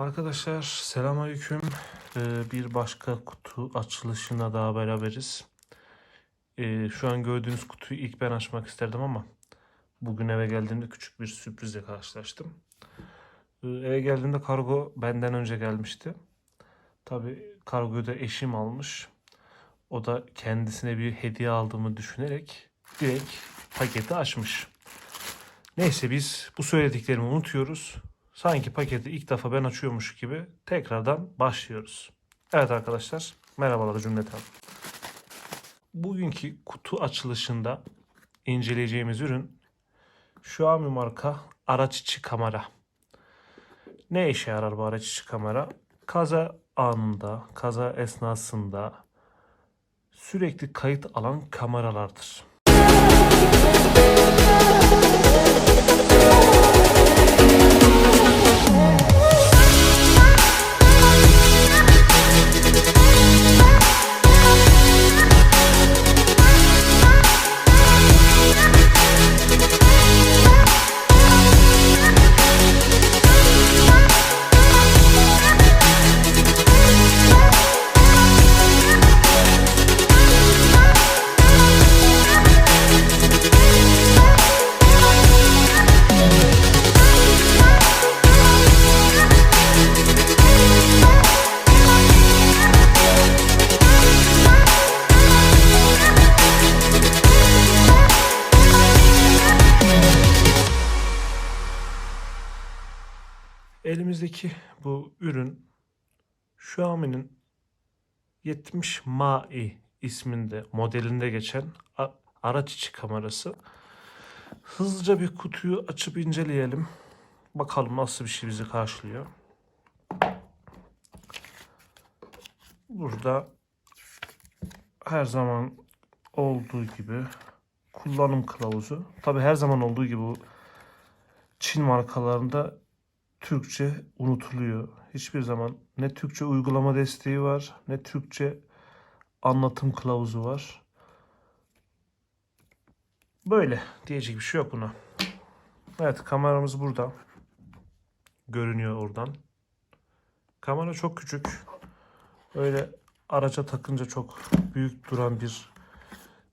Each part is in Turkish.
Arkadaşlar selamünaleyküm. Ee, bir başka kutu açılışına daha beraberiz. Ee, şu an gördüğünüz kutuyu ilk ben açmak isterdim ama bugün eve geldiğimde küçük bir sürprizle karşılaştım. Ee, eve geldiğimde kargo benden önce gelmişti. Tabii kargoyu da eşim almış. O da kendisine bir hediye aldığımı düşünerek direkt paketi açmış. Neyse biz bu söylediklerimi unutuyoruz. Sanki paketi ilk defa ben açıyormuş gibi tekrardan başlıyoruz. Evet arkadaşlar merhabalar cümleten. Bugünkü kutu açılışında inceleyeceğimiz ürün Xiaomi marka araç içi kamera. Ne işe yarar bu araç içi kamera? Kaza anında, kaza esnasında sürekli kayıt alan kameralardır. Elimizdeki bu ürün Xiaomi'nin 70 Mai isminde modelinde geçen araç içi kamerası. Hızlıca bir kutuyu açıp inceleyelim. Bakalım nasıl bir şey bizi karşılıyor. Burada her zaman olduğu gibi kullanım kılavuzu. Tabi her zaman olduğu gibi Çin markalarında Türkçe unutuluyor. Hiçbir zaman ne Türkçe uygulama desteği var, ne Türkçe anlatım kılavuzu var. Böyle diyecek bir şey yok buna. Evet kameramız burada. Görünüyor oradan. Kamera çok küçük. Öyle araca takınca çok büyük duran bir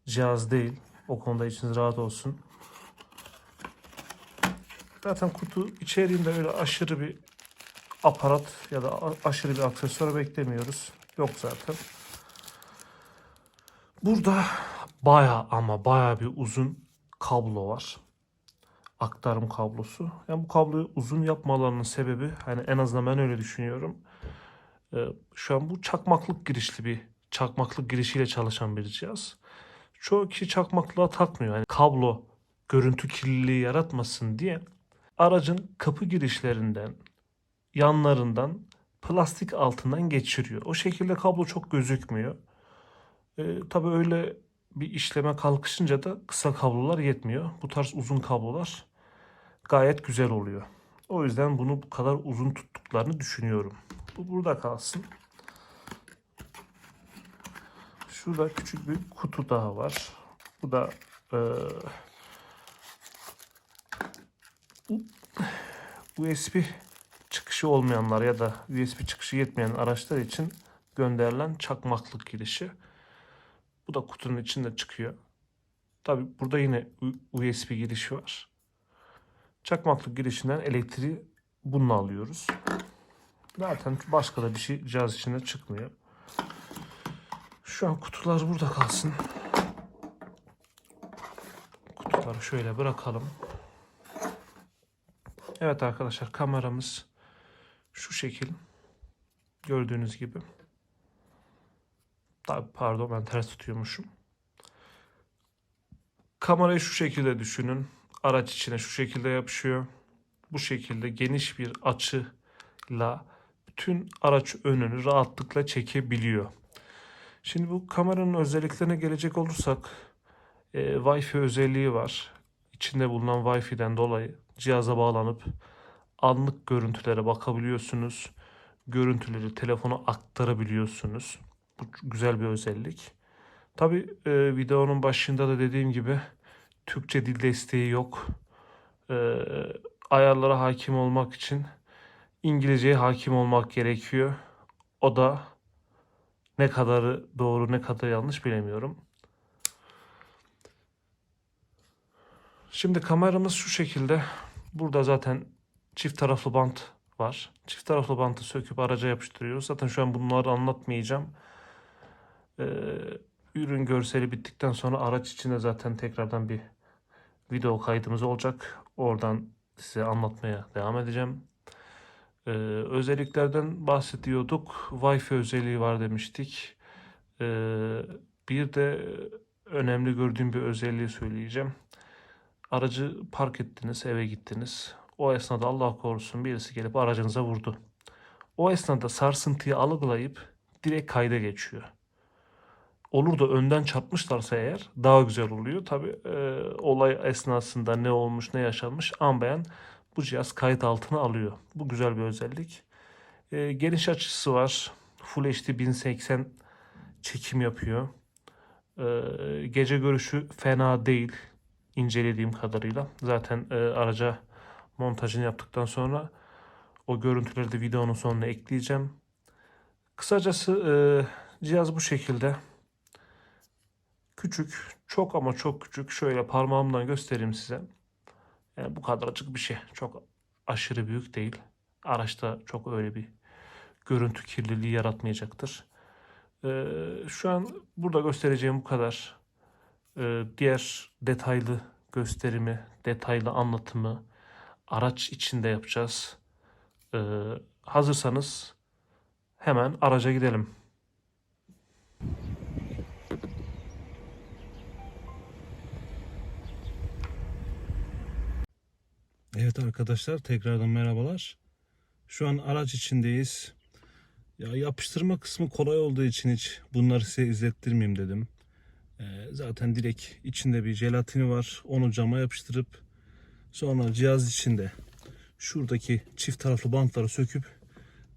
cihaz değil. O konuda içiniz rahat olsun. Zaten kutu içeriğinde öyle aşırı bir aparat ya da aşırı bir aksesuar beklemiyoruz. Yok zaten. Burada baya ama baya bir uzun kablo var. Aktarım kablosu. Yani bu kabloyu uzun yapmalarının sebebi hani en azından ben öyle düşünüyorum. Ee, şu an bu çakmaklık girişli bir çakmaklık girişiyle çalışan bir cihaz. Çoğu kişi çakmaklığa takmıyor. Yani kablo görüntü kirliliği yaratmasın diye aracın kapı girişlerinden, yanlarından plastik altından geçiriyor. O şekilde kablo çok gözükmüyor. Ee, tabii öyle bir işleme kalkışınca da kısa kablolar yetmiyor. Bu tarz uzun kablolar gayet güzel oluyor. O yüzden bunu bu kadar uzun tuttuklarını düşünüyorum. Bu burada kalsın. Şurada küçük bir kutu daha var. Bu da eee USB çıkışı olmayanlar ya da USB çıkışı yetmeyen araçlar için gönderilen çakmaklık girişi. Bu da kutunun içinde çıkıyor. Tabi burada yine USB girişi var. Çakmaklık girişinden elektriği bununla alıyoruz. Zaten başka da bir şey cihaz içinde çıkmıyor. Şu an kutular burada kalsın. Kutuları şöyle bırakalım. Evet arkadaşlar kameramız şu şekil. Gördüğünüz gibi. Pardon ben ters tutuyormuşum. Kamerayı şu şekilde düşünün. Araç içine şu şekilde yapışıyor. Bu şekilde geniş bir açıyla bütün araç önünü rahatlıkla çekebiliyor. Şimdi bu kameranın özelliklerine gelecek olursak e, Wi-Fi özelliği var. İçinde bulunan Wi-Fi'den dolayı cihaza bağlanıp anlık görüntülere bakabiliyorsunuz. Görüntüleri telefona aktarabiliyorsunuz. Bu güzel bir özellik. Tabi videonun başında da dediğim gibi Türkçe dil desteği yok. E, ayarlara hakim olmak için İngilizceye hakim olmak gerekiyor. O da ne kadarı doğru ne kadar yanlış bilemiyorum. Şimdi kameramız şu şekilde. Burada zaten çift taraflı bant var. Çift taraflı bantı söküp araca yapıştırıyoruz. Zaten şu an bunları anlatmayacağım. Ee, ürün görseli bittikten sonra araç içinde zaten tekrardan bir video kaydımız olacak. Oradan size anlatmaya devam edeceğim. Ee, özelliklerden bahsediyorduk. Wi-Fi özelliği var demiştik. Ee, bir de önemli gördüğüm bir özelliği söyleyeceğim. Aracı park ettiniz, eve gittiniz. O esnada Allah korusun birisi gelip aracınıza vurdu. O esnada sarsıntıyı algılayıp direkt kayda geçiyor. Olur da önden çarpmışlarsa eğer daha güzel oluyor. Tabi olay esnasında ne olmuş ne yaşanmış an bu cihaz kayıt altına alıyor. Bu güzel bir özellik. E, geniş açısı var. Full HD 1080 çekim yapıyor. E, gece görüşü fena değil incelediğim kadarıyla. Zaten e, araca montajını yaptıktan sonra o görüntüleri de videonun sonuna ekleyeceğim. Kısacası e, cihaz bu şekilde. Küçük, çok ama çok küçük. Şöyle parmağımdan göstereyim size. Yani bu kadarcık bir şey. Çok aşırı büyük değil. Araçta çok öyle bir görüntü kirliliği yaratmayacaktır. Ee, şu an burada göstereceğim bu kadar. Ee, diğer detaylı gösterimi, detaylı anlatımı araç içinde yapacağız. Ee, hazırsanız hemen araca gidelim. Evet arkadaşlar tekrardan merhabalar. Şu an araç içindeyiz. Ya yapıştırma kısmı kolay olduğu için hiç bunları size izlettirmeyeyim dedim. Ee, zaten direkt içinde bir jelatini var. Onu cama yapıştırıp sonra cihaz içinde şuradaki çift taraflı bantları söküp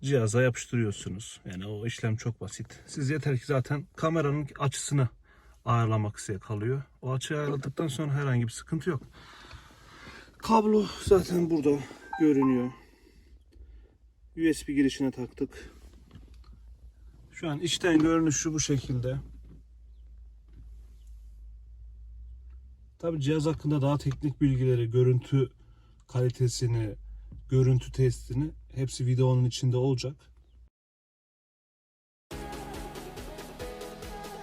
cihaza yapıştırıyorsunuz. Yani o işlem çok basit. Siz yeter ki zaten kameranın açısını ayarlamak size kalıyor. O açıyı ayarladıktan sonra herhangi bir sıkıntı yok. Kablo zaten burada görünüyor. USB girişine taktık. Şu an içten görünüşü bu şekilde. Tabi cihaz hakkında daha teknik bilgileri, görüntü kalitesini, görüntü testini hepsi videonun içinde olacak.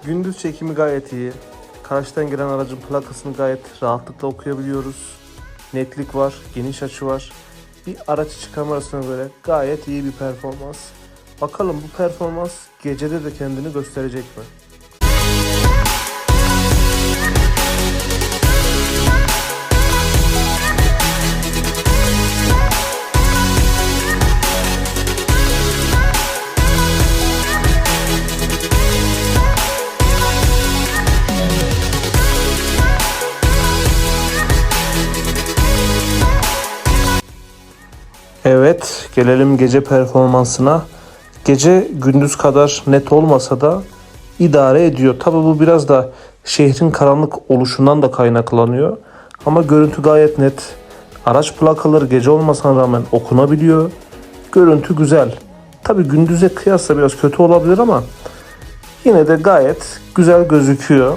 Gündüz çekimi gayet iyi. Karşıdan gelen aracın plakasını gayet rahatlıkla okuyabiliyoruz. Netlik var, geniş açı var. Bir araç içi kamerasına göre gayet iyi bir performans. Bakalım bu performans gecede de kendini gösterecek mi? Evet, gelelim gece performansına. Gece gündüz kadar net olmasa da idare ediyor. Tabi bu biraz da şehrin karanlık oluşundan da kaynaklanıyor. Ama görüntü gayet net. Araç plakaları gece olmasına rağmen okunabiliyor. Görüntü güzel. Tabi gündüze kıyasla biraz kötü olabilir ama yine de gayet güzel gözüküyor.